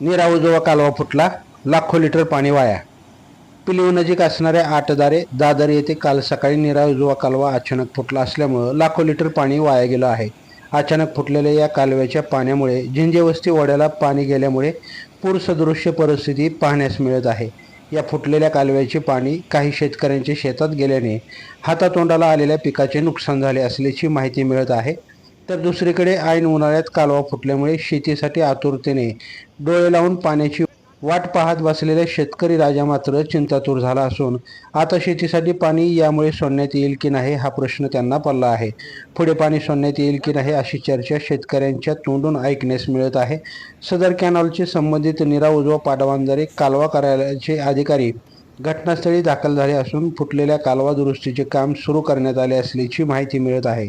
निरा कालवा फुटला लाखो लिटर पाणी वाया. पिलीव नजीक असणाऱ्या आटदारे दादर येथे काल सकाळी निराऊजवा कालवा अचानक फुटला असल्यामुळं लाखो लिटर पाणी वाया गेलं आहे. अचानक फुटलेल्या या कालव्याच्या पाण्यामुळे झिंजेवस्ती ओढ्याला पाणी गेल्यामुळे पूरसदृश्य परिस्थिती पाहण्यास मिळत आहे. या फुटलेल्या कालव्याचे पाणी काही शेतकऱ्यांच्या शेतात गेल्याने हातातोंडाला आलेल्या पिकाचे नुकसान झाले असल्याची माहिती मिळत आहे. तर दुसरीकडे ऐन उन्हाळ्यात कालवा फुटल्यामुळे शेतीसाठी आतुरतेने डोळे लावून पाण्याची वाट पाहत बसलेल्या शेतकरी राजा मात्र चिंतातूर झाला असून आता शेतीसाठी पाणी यामुळे सोडण्यात येईल की नाही हा प्रश्न त्यांना पडला आहे. पुढे पाणी सोडण्यात येईल की नाही अशी चर्चा शेतकऱ्यांच्या तोंडून ऐकण्यास मिळत आहे. सदर कॅनॉलचे संबंधित निरा उजवा पाटबंधारे कालवा कार्यालयाचे अधिकारी घटनास्थळी दाखल झाले असून फुटलेल्या कालवा दुरुस्तीचे काम सुरू करण्यात आले असल्याची माहिती मिळत आहे.